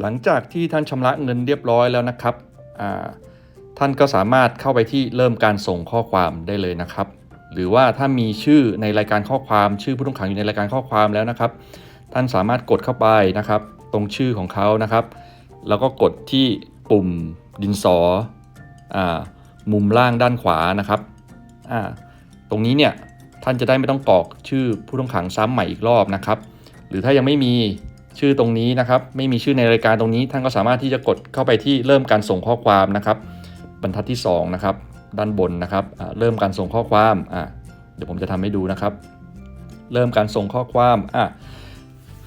หลังจากที่ท่านชำระเงินเรียบร้อยแล้วนะครับ ท่านก็สามารถเข้าไปที่เริ่มการส่งข้อความได้เลยนะครับ หรือว่าถ้ามีชื่อในรายการข้อความ ชื่อผู้ต้องขังอยู่ในรายการข้อความแล้วนะครับ ท่านสามารถกดเข้าไปนะครับ ตรงชื่อของเขานะครับ แล้วก็กดที่ปุ่มดินสออมุมล่างด้านขวานะครับตรงนี้เนี่ยท่านจะได้ไม่ต้องกรอกชื่อผู้ต้องขังซ้ำใหม่อีกรอบนะครับ หรือถ้ายังไม่มี ชื่อตรงนี้นะครับ ไม่มีชื่อในรายการตรงนี้ ท่านก็สามารถที่จะกดเข้าไปที่เริ่มการส่งข้อความนะครับ บรรทัดที่2นะครับด้านบนนะครับเริ่มการส่งข้อความอ่าเดี๋ยวผมจะทำให้ดูนะครับ เริ่มการส่งข้อความอะ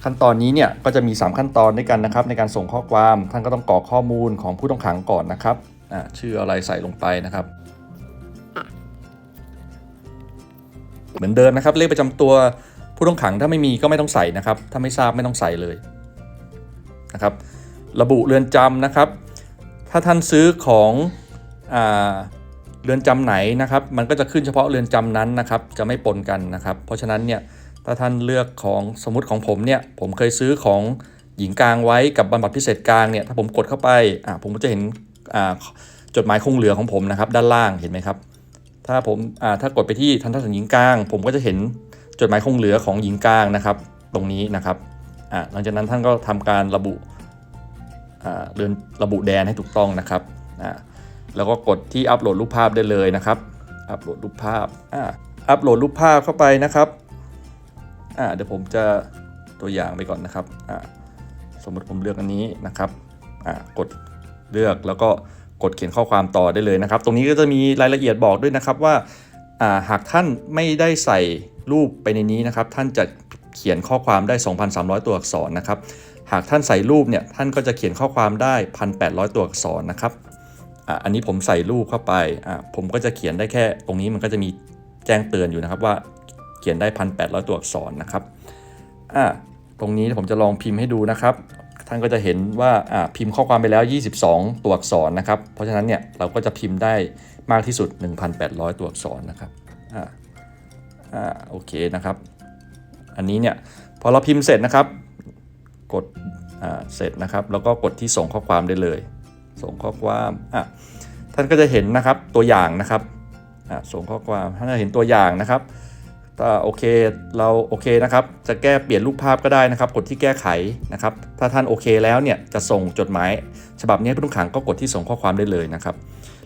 ขั้นตอนนี้เนี่ยก็จะมี 3 ขั้นตอนด้วยกันนะครับ ในการส่งข้อความท่านก็ต้องกรอกข้อมูลของผู้ต้องขังก่อนนะครับอ่าชื่ออะไรใส่ลงไปนะครับ เหมือนเดิมนะครับเลขประจำตัว ผู้ต้องขังถ้าไม่มีก็ไม่ต้องใส่นะครับ ถ้าไม่ทราบไม่ต้องใส่เลยนะครับ ระบุเรือนจำนะครับ ถ้าท่านซื้อของอเรือนจำไหนนะครับ มันก็จะขึ้นเฉพาะเรือนจำนั้นนะครับ จะไม่ปนกันนะครับ เพราะฉะนั้นเนี่ยถ้าท่านเลือกของสมมติของผมเนี่ยผมเคยซื้อของหญิงกลางไว้กับบำบัดพิเศษกลางเนี่ยถ้าผมกดเข้าไปอ่าผมก็จะเห็นอ่าจดหมายคงเหลือของผมนะครับ ด้านล่างเห็นไหมครับ ถ้าผมอ่าถ้ากดไปที่ทันทะสถานหญิงกลาง ผมก็จะเห็น จดหมายคงเหลือของหญิงกลางนะครับ ตรงนี้นะครับอ่าหลังจากนั้นท่านก็ทำการระบุอ่าเรือนระบุแดนให้ถูกต้องนะครับอ่าแล้วก็กดที่อัปโหลดรูปภาพได้เลยนะครับ อัปโหลดรูปภาพอ่าอัปโหลดรูปภาพเข้าไปนะครับอ่าเดี๋ยวผมจะตัวอย่างไปก่อนนะครับอ่าสมมติผมเลือกอันนี้นะครับอ่ากดเลือกแล้วก็กดเขียนข้อความต่อได้เลยนะครับ ตรงนี้ก็จะมีรายละเอียดบอกด้วยนะครับว่าอ่าหากท่านไม่ได้ใส่ รูปไปในนี้นะครับ ท่านจะเขียนข้อความได้ 2,300 ตัวอักษรนะครับ หากท่านใส่รูปเนี่ยท่านก็จะเขียนข้อความได้ 1,800 ตัวอักษรนะครับอ,อันนี้ผมใส่รูปเข้าไปผมก็จะเขียนได้แค่ตรงนี้มันก็จะมีแจ้งเตือนอยู่นะครับว่าเขียนได้ 1,800 ตัวอักษรนะครับตรงนี้ผมจะลองพิมพ์ให้ดูนะครับท่านก็จะเห็นว่าพิมพ์ข้อความไปแล้ว 22 ตัวอักษรนะครับ เพราะฉะนั้นเนี่ยเราก็จะพิมพ์ได้มากที่สุด 1,800 ตัวอักษรนะครับ อะอะโอเคนะครับ อันนี้เนี่ยพอเราพิมพ์เสร็จนะครับ กดอ่าเสร็จนะครับ แล้วก็กดที่ส่งข้อความได้เลย ส่งข้อความอะท่านก็จะเห็นนะครับตัวอย่างนะครับอะส่งข้อความท่านจะเห็นตัวอย่างนะครับถ้าโอเคเราโอเคนะครับจะแก้เปลี่ยนรูปภาพก็ได้นะครับ กดที่แก้ไขนะครับ ถ้าท่านโอเคแล้วเนี่ยจะส่งจดหมาย ฉบับนี้ให้ผู้ต้องขังก็กดที่ส่งข้อความได้เลยนะครับ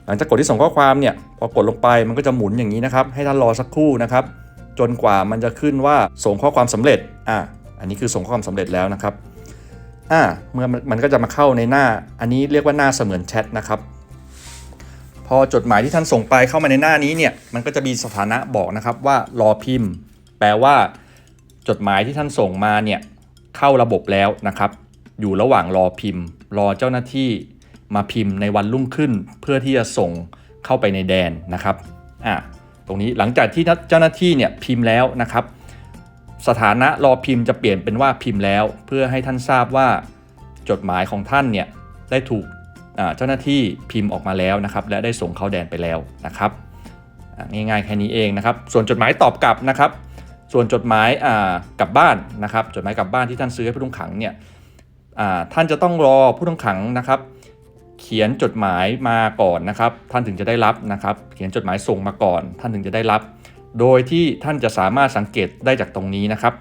หลังจากกดที่ส่งข้อความเนี่ยพอกดลงไปมันก็จะหมุนอย่างนี้นะครับ ให้ท่านรอสักครู่นะครับ จนกว่ามันจะขึ้นว่าส่งข้อความสำเร็จอะอันนี้คือส่งข้อความสำเร็จแล้วนะครับอ่าเมื่อมันมันก็จะมาเข้าในหน้า อันนี้เรียกว่าหน้าเสมือนแชทนะครับ พอจดหมายที่ท่านส่งไปเข้ามาในหน้านี้เนี่ยมันก็จะมีสถานะบอกนะครับว่ารอพิมพ์ แปลว่า จดหมายที่ท่านส่งมาเนี่ยเข้าระบบแล้วนะครับ อยู่ระหว่างรอพิมพ์ รอเจ้าหน้าที่มาพิมพ์ในวันรุ่งขึ้น เพื่อที่จะส่งเข้าไปในแดนนะครับอ่า ตรงนี้หลังจากที่เจ้าหน้าที่เนี่ยพิมพ์แล้วนะครับ สถานะรอพิมพ์จะเปลี่ยนเป็นว่าพิมพ์แล้ว เพื่อให้ท่านทราบว่าจดหมายของท่านเนี่ยได้ถูกเจ้าหน้าที่พิมพ์ออกมาแล้วนะครับ และได้ส่งเข้าแดนไปแล้วนะครับง่ายๆแค่นี้เองนะครับ ส่วนจดหมายตอบกลับนะครับ ส่วนจดหมายกลับบ้านนะครับ จดหมายกลับบ้านที่ท่านซื้อให้ผู้ต้องขังเนี่ยท่านจะต้องรอผู้ต้องขังนะครับ เขียนจดหมายมาก่อนนะครับ ท่านถึงจะได้รับนะครับ เขียนจดหมายส่งมาก่อน ท่านถึงจะได้รับ โดยที่ท่านจะสามารถสังเกตได้จากตรงนี้นะครับ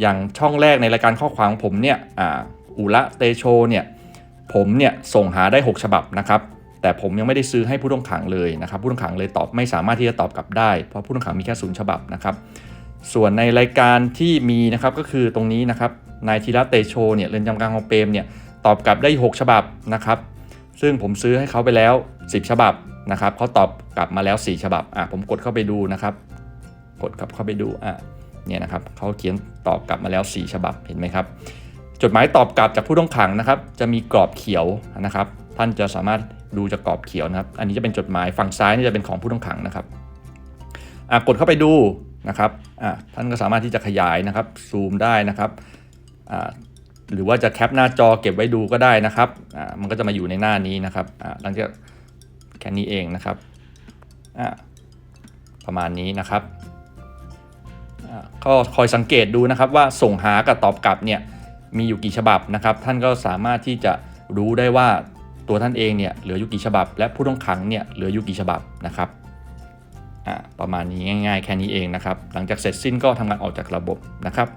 อย่างช่องแรกในรายการข้อความของผมเนี่ยอ,อุระเตโชเนี่ยผมเนี่ยส่งหาได้ 6 ฉบับนะครับแต่ผมยังไม่ได้ซื้อให้ผู้ต้องขังเลยนะครับ ผู้ต้องขังเลยตอบไม่สามารถที่จะตอบกลับได้ เพราะผู้ต้องขังมีแค่ศูนย์ฉบับนะครับ ส่วนในรายการที่มีนะครับก็คือตรงนี้นะครับนายธีระเตโชเนี่ยเรือนจำกลางของเปรมเนี่ยตอบกลับได้ 6 ฉบับนะครับ ซึ่งผมซื้อให้เขาไปแล้ว 10 ฉบับนะครับเขาตอบกลับมาแล้ว 4 ฉบับอะผมกดเข้าไปดูนะครับ กดกลับเข้าไปดูอะเนี่ยนะครับเขาเขียนตอบกลับมาแล้ว 4 ฉบับเห็นไหมครับ จดหมายตอบกลับจากผู้ต้องขังนะครับ จะมีกรอบเขียวนะครับ ท่านจะสามารถดูจากกรอบเขียวนะครับ อันนี้จะเป็นจดหมายฝั่งซ้ายนี่จะเป็นของผู้ต้องขังนะครับอะกดเข้าไปดูนะครับอะท่านก็สามารถที่จะขยายนะครับซูมได้นะครับอ่า หรือว่าจะแคปหน้าจอเก็บไว้ดูก็ได้นะครับอ่ามันก็จะมาอยู่ในหน้านี้นะครับอ่าหลังจากแค่นี้เองนะครับอ่าประมาณนี้นะครับก็คอยสังเกตดูนะครับว่าส่งหากับตอบกลับเนี่ยมีอยู่กี่ฉบับนะครับ ท่านก็สามารถที่จะรู้ได้ว่าตัวท่านเองเนี่ยเหลืออยู่กี่ฉบับ และผู้ต้องขังเนี่ยเหลืออยู่กี่ฉบับนะครับประมาณนี้ง่ายๆ แค่นี้เองนะครับ หลังจากเสร็จสิ้นก็ทำงานออกจากระบบนะครับ